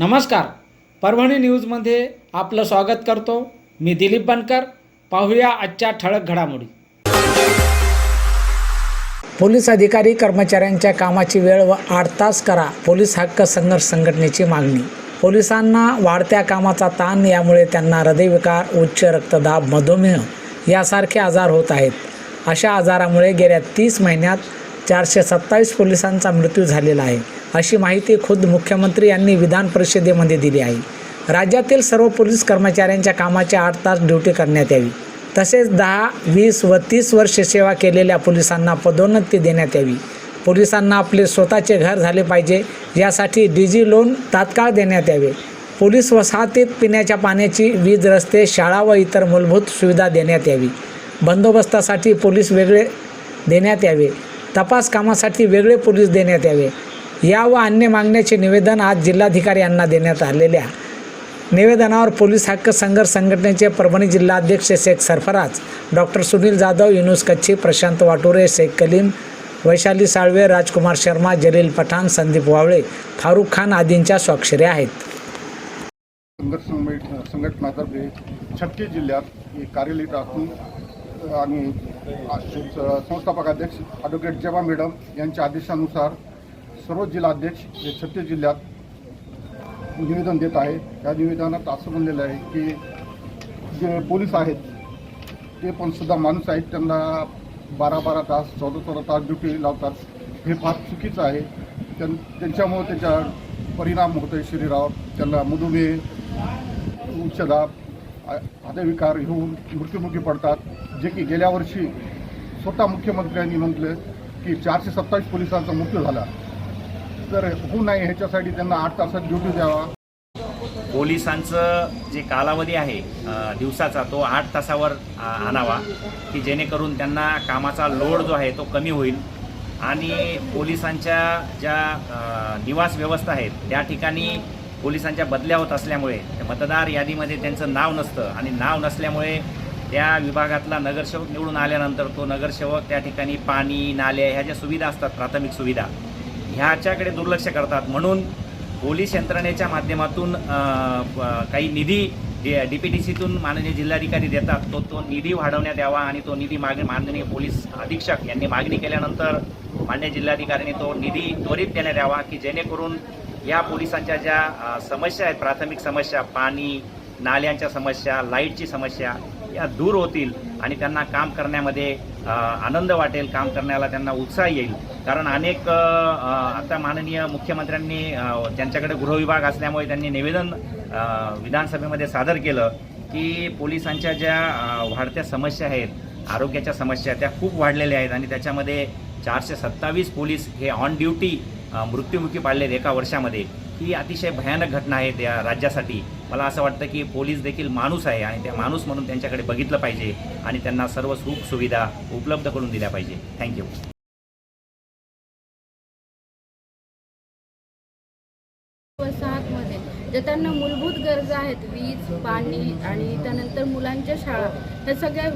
नमस्कार. परभणी न्यूजमध्ये आपलं स्वागत करतो. मी दिलीप बनकर. पाहूया आजच्या ठळक घडामोडी. पोलीस अधिकारी कर्मचाऱ्यांच्या कामाची वेळ व आठ तास करा. पोलीस हक्क संघर्ष संघटनेची मागणी. पोलिसांना वाढत्या कामाचा ताण यामुळे त्यांना हृदयविकार उच्च रक्तदाब मधुमेह यासारखे आजार होत आहेत. अशा आजारामुळे गेल्या तीस महिन्यात चारशे सत्तावीस पोलिसांचा मृत्यू झालेला आहे. अशी माहिती खुद्द मुख्यमंत्री यांनी विधान परिषदेमध्ये दिली आहे. राज्यातील सर्व पोलीस कर्मचाऱ्यांच्या कामाच्या आठ तास ड्युटी करण्यात यावी. तसेच दहा वीस व तीस वर्ष सेवा केलेल्या पोलिसांना पदोन्नती देण्यात यावी. पोलिसांना आपले स्वतःचे घर झाले पाहिजे यासाठी डीजी लोन तात्काळ देण्यात यावे. पोलीस वसाहतीत पिण्याच्या पाण्याची वीज रस्ते शाळा व इतर मूलभूत सुविधा देण्यात यावी. बंदोबस्तासाठी पोलीस वेगळे देण्यात यावे. तपास कामासाठी वेगळे पोलीस देण्यात यावे. या व अन्य मागण्याचे निवेदन आज जिल्हाधिकारी यांना देण्यात आलेल्या निवेदनावर पोलीस हक्क संघर्ष संघटनेचे परभणी जिल्हाध्यक्ष शेख सरफराज डॉक्टर सुनील जाधव युनुस कच्छी प्रशांत वाटोरे शेख कलीम वैशाली साळवे राजकुमार शर्मा जलील पठाण संदीप वावळे फारुख खान आदींच्या स्वाक्षऱ्या आहेत. संघर्ष संघटनातर्फे छत्तीस जिल्ह्यात हे असून आणि संस्थापक अध्यक्ष ॲडव्होकेट जेवा मॅडम यांच्या आदेशानुसार सर्व जिल्हाध्यक्ष हे छत्तीस जिल्ह्यात निवेदन देत आहे त्या निवेदनात असं म्हणलेलं आहे की जे पोलीस आहेत ते पण सुद्धा माणूस आहेत त्यांना बारा बारा तास चौदा चौदा तास ड्युटी लावतात. हे फार चुकीचं आहे. त्यां त्यांच्यामुळं त्याच्या परिणाम होतो आहे शरीरावर त्यांना मधुमेह उच्चदाब हृदयविकार होऊन मृत्युमुखी पडतात. जे की गेल्या वर्षी स्वतः मुख्यमंत्र्यांनी म्हटलं की चारशे सत्तावीस पोलिसांचा मृत्यू झाला. तर होऊ नाही ह्याच्यासाठी त्यांना आठ तासात ड्युटी द्यावा. पोलिसांचं जे कालावधी आहे दिवसाचा तो आठ तासावर आणावा की जेणेकरून त्यांना कामाचा लोड जो आहे तो कमी होईल. आणि पोलिसांच्या ज्या निवास व्यवस्था आहेत त्या ठिकाणी पोलिसांच्या बदल्या होत असल्यामुळे त्या मतदार यादीमध्ये त्यांचं नाव नसतं आणि नाव नसल्यामुळे त्या विभागातला नगरसेवक निवडून आल्यानंतर तो नगरसेवक त्या ठिकाणी पाणी नाले ह्या ज्या सुविधा असतात प्राथमिक सुविधा ह्याच्याकडे दुर्लक्ष करतात. म्हणून पोलीस यंत्रणेच्या माध्यमातून काही निधी डी पी टी सीतून माननीय जिल्हाधिकारी देतात. तो तो निधी वाढवण्यात यावा आणि तो निधी मागणी माननीय पोलीस अधीक्षक यांनी मागणी केल्यानंतर मान्य जिल्हाधिकाऱ्यांनी तो निधी त्वरित देण्यात यावा की जेणेकरून या पोलिसांच्या ज्या समस्या आहेत प्राथमिक समस्या पाणी नाल्यांच्या समस्या लाईटची समस्या या दूर होतील आणि त्यांना काम करण्यामध्ये आनंद वाटेल काम करण्याला त्यांना उत्साह येईल. कारण अनेक आता माननीय मुख्यमंत्र्यांनी त्यांच्याकडे गृहविभाग असल्यामुळे त्यांनी निवेदन विधानसभेमध्ये सादर केलं की पोलिसांच्या ज्या वाढत्या समस्या आहेत आरोग्याच्या समस्या त्या खूप वाढलेल्या आहेत आणि त्याच्यामध्ये चारशे सत्तावीस पोलीस हे ऑन ड्युटी मृत्युमुखी पाडलेत एका वर्षामध्ये. ही अतिशय भयानक घटना आहे त्या राज्यासाठी. मला असं वाटतं की पोलीस देखील माणूस आहे आणि त्या माणूस म्हणून त्यांच्याकडे बघितलं पाहिजे आणि त्यांना सर्व सुख सुविधा उपलब्ध करून दिल्या पाहिजे. थँक्यू वसाहतमध्ये. जे त्यांना मूलभूत गरजा आहेत वीज पाणी आणि त्यानंतर मुलांच्या शाळा ह्या सगळ्या